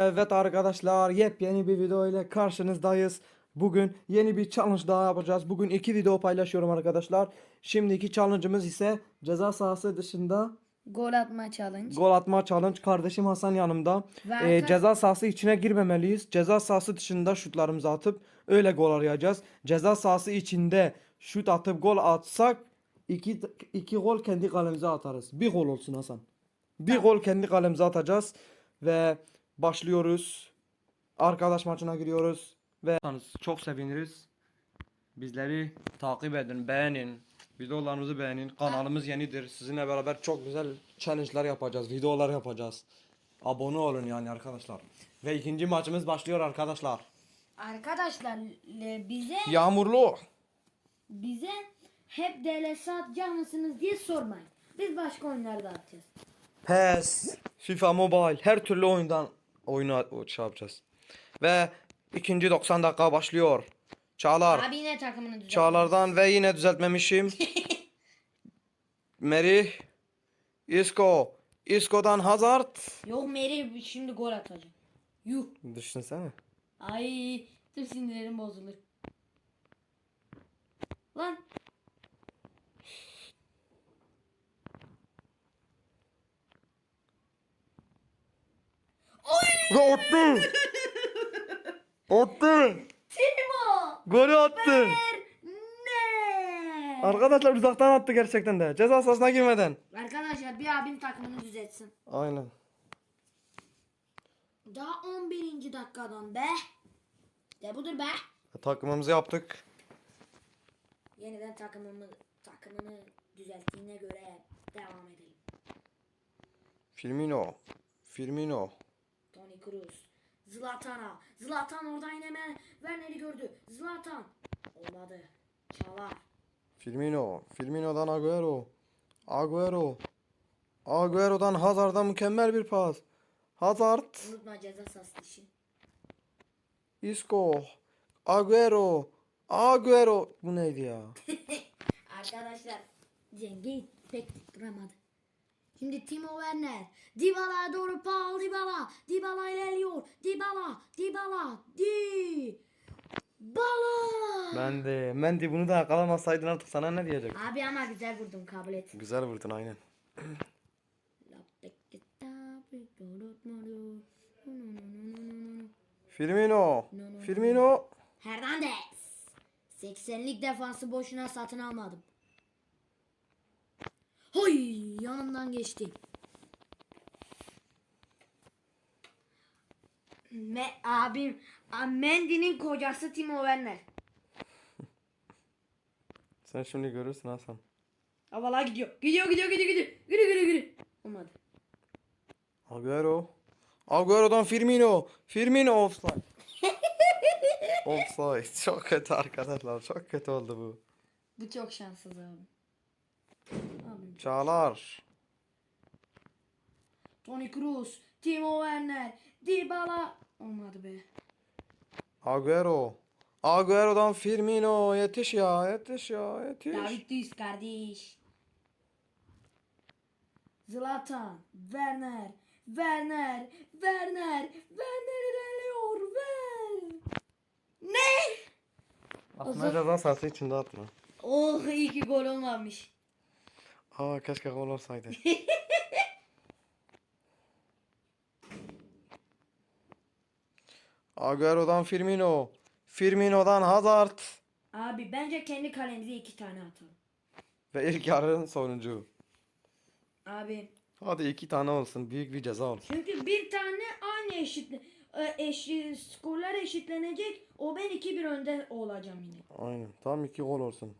Evet arkadaşlar yepyeni bir video ile karşınızdayız. Bugün yeni bir challenge daha yapacağız. Bugün iki video paylaşıyorum arkadaşlar. Şimdiki challenge'ımız ise ceza sahası dışında Gol atma challenge. gol atma challenge. Kardeşim Hasan yanımda. Ve Ee, ceza sahası içine girmemeliyiz. Ceza sahası dışında şutlarımızı atıp öyle gol arayacağız. Ceza sahası içinde şut atıp gol atsak iki, iki gol kendi kalemize atarız. Bir gol olsun Hasan. Bir gol kendi kalemize atacağız ve başlıyoruz. Arkadaş maçına giriyoruz ve çok seviniriz. Bizleri takip edin, beğenin. Videolarımızı beğenin. Kanalımız yenidir. Sizinle beraber çok güzel challenge'lar yapacağız, videolar yapacağız. Abone olun yani arkadaşlar. Ve ikinci maçımız başlıyor arkadaşlar. Arkadaşlar e, bize Yağmurlu. bize hep DLS atacak mısınız diye sormayın. Biz başka oyunlarda atacağız. PES, FIFA Mobile her türlü oyundan oyunu şey yapacağız. Ve ikinci 90 dakika başlıyor. Çağlar. Abi yine takımını düzelt. Çağlar'dan ve yine düzeltmemişim. Merih. Isco. Isco'dan Hazard. Yok Meri şimdi gol atacak. Yuh. Düşünsene. Ay tüm sinirlerim bozulur. Lan Ve attı. attı. Timo. Golü attı. Ne? Arkadaşlar uzaktan attı gerçekten de. Ceza sahasına girmeden. Arkadaşlar bir abim takımını düzeltsin. Aynen. Daha 11. dakikadan be. De budur be. Takımımızı yaptık. Yeniden takımımı takımını düzelttiğine göre devam edelim. Firmino. Firmino. Toni Kroos. Zlatan'a. Zlatan oradan yine hemen Werner'i gördü. Zlatan. Olmadı. Çalar. Firmino. Firmino'dan Agüero. Agüero. Agüero'dan Hazard'a mükemmel bir pas. Hazard. Unutma ceza sahası dışı. Isco. Agüero. Agüero. Bu neydi ya? Arkadaşlar Cengiz pek tutturamadı. Şimdi Timo Werner. Dybala'ya doğru Paul Dybala. Dybala ilerliyor. Dybala. Dybala. Di. Bala. Mendy. Mendy bunu da yakalamasaydın artık sana ne diyecek? Abi ama güzel vurdun kabul et. Güzel vurdun aynen. Firmino. Firmino. Hernandez. 80'lik defansı boşuna satın almadım. Yanından geçti. Me abim Mendy'nin kocası Timo Werner. Sen şimdi görürsün Hasan. Havala gidiyor. Gidiyor gidiyor gidiyor gidiyor. Gidiyor gidiyor gidiyor. Olmadı. Agüero. Agüero'dan Firmino. Firmino offside. offside. Çok kötü arkadaşlar. Çok kötü oldu bu. Bu çok şanssız abi. Abi. Çağlar. Toni Kroos, Timo Werner, Dybala. Olmadı be. Agüero. Agüero'dan Firmino. Yetiş ya. Yetiş ya. Yetiş. David Luiz kardeş. Zlatan, Werner, Werner, Werner, Werner ilerliyor. Ver. Ne? Aslında ceza sahası içinde atma. Oh iyi ki gol olmamış. Aa keşke gol olsaydı. Agüero'dan Firmino. Firmino'dan Hazard. Abi bence kendi kalemize iki tane atalım. Ve ilk yarının sonuncu. Abi Hadi iki tane olsun. Büyük bir ceza olsun. çünkü bir tane aynı eşit e, eşi, skorlar eşitlenecek. O ben 2-1 önde olacağım yine. Aynen. Tam iki gol olsun.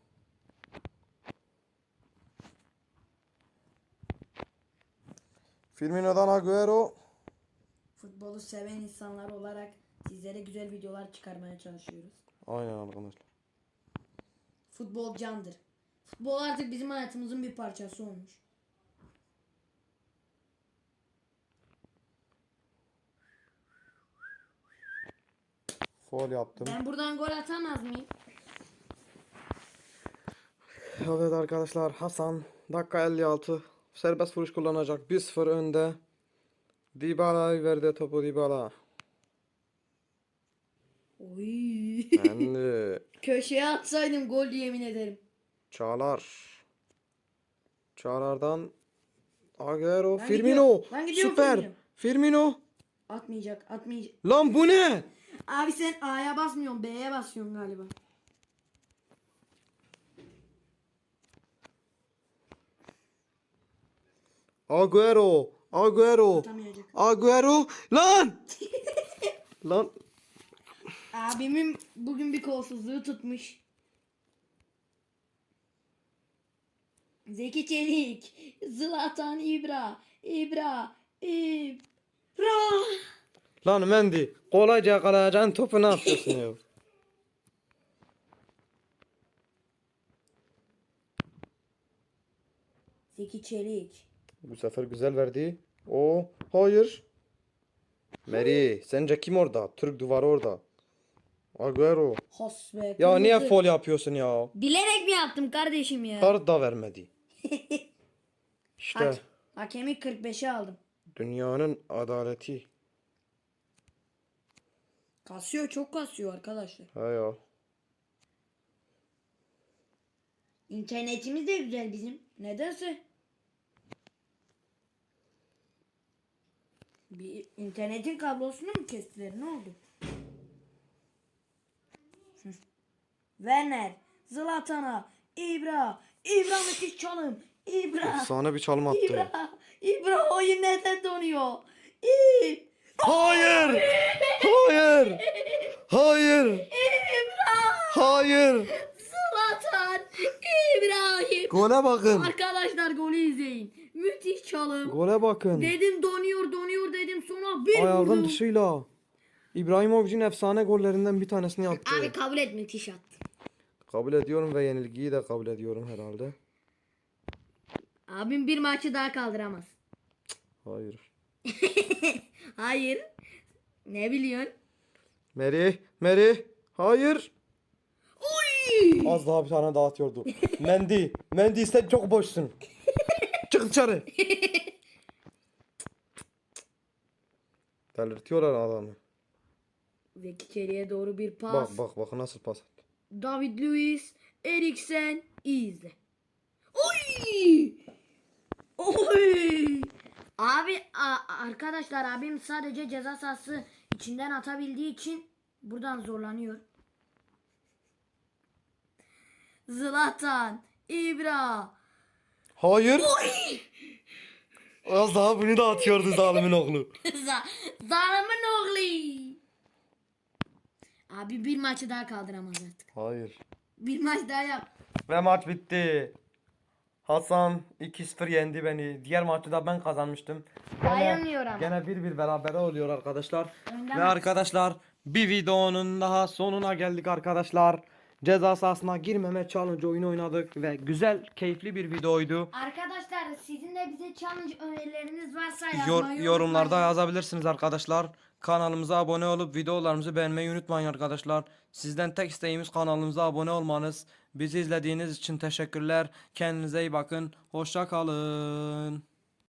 Firmino'dan Agüero. Futbolu seven insanlar olarak sizlere güzel videolar çıkarmaya çalışıyoruz. Aynen arkadaşlar. Futbol candır. Futbol artık bizim hayatımızın bir parçası olmuş. Foul yaptım. Ben buradan gol atamaz mıyım? Evet arkadaşlar Hasan dakika 56 serbest vuruş kullanacak 1-0 önde. Dybala verdi topu Dybala. Oy. Ben de. Köşeye atsaydım gol yemin ederim. Çağlar. Çağlar'dan Agüero, Ben Firmino. gidiyorum. Ben gidiyorum, Süper. Firmino. Firmino. Atmayacak, atmayacak. Lan bu ne? Abi sen A'ya basmıyorsun, B'ye basıyorsun galiba. Agüero. Agüero. Atamayacak. Agüero. Lan. Lan. Abimin bugün bir kolsuzluğu tutmuş. Zeki Çelik, Zlatan İbra, İbra, İbra. Lan Mendy. Kolayca yakalayacağın topu ne yapıyorsun ya? Zeki Çelik. Bu sefer güzel verdi. O hayır. Meri sence kim orada? Türk duvarı orada. Agüero. Has be. Ya niye foul yapıyorsun ya? Bilerek mi yaptım kardeşim ya? Kart da vermedi. İşte Hak, hakemi 45'e aldım. dünyanın adaleti. Kasıyor çok kasıyor arkadaşlar. Ha ya. İnternetimiz de güzel bizim. Nedense. Bir internetin kablosunu mu kestiler? Ne oldu? Werner, Zlatan'a, İbra, İbra müthiş çalım. İbra, Sana bir çalım attı. İbra, İbra oyun neden donuyor? İbra, Hayır! Hayır! Hayır! Hayır! Zlatan, İbrahim. Gole bakın. Arkadaşlar golü izleyin. Müthiş çalım. Gole bakın. Dedim donuyor donuyor dedim bir Ayağının vurdum. dışıyla. İbrahimovic'in efsane gollerinden bir tanesini yaptı. Abi kabul et müthiş attı. Kabul ediyorum ve yenilgiyi de kabul ediyorum herhalde. Abim bir maçı daha kaldıramaz. Hayır. Hayır. Ne biliyorsun? Meri, Meri. Hayır. Oy! Az daha bir tane dağıtıyordu. Mendy, Mendy sen çok boşsun. Çık dışarı. Delirtiyorlar adamı. Ve içeriye doğru bir pas. Bak bak bak nasıl pas attı. David Luiz, Eriksen iyi izle. Oy! Oy! Abi arkadaşlar abim sadece ceza sahası içinden atabildiği için buradan zorlanıyor. Zlatan, İbra. Hayır. Az daha bunu da atıyordu zalimin oğlu. Zalimin oğlu. Abi bir maçı daha kaldıramaz artık. Hayır. Bir maç daha yap. Ve maç bitti. Hasan 2-0 yendi beni. Diğer maçı da ben kazanmıştım. Dayanmıyor ama. Gene bir bir berabere oluyor arkadaşlar. Önden Ve arkadaşlar bir videonun daha sonuna geldik arkadaşlar. Ceza sahasına girmeme challenge oyunu oynadık ve güzel, keyifli bir videoydu. Arkadaşlar sizin de bize challenge önerileriniz varsa Yor- yazmayı yorumlarda unutmayın. yazabilirsiniz arkadaşlar. Kanalımıza abone olup videolarımızı beğenmeyi unutmayın arkadaşlar. Sizden tek isteğimiz kanalımıza abone olmanız. Bizi izlediğiniz için teşekkürler. Kendinize iyi bakın. Hoşça kalın.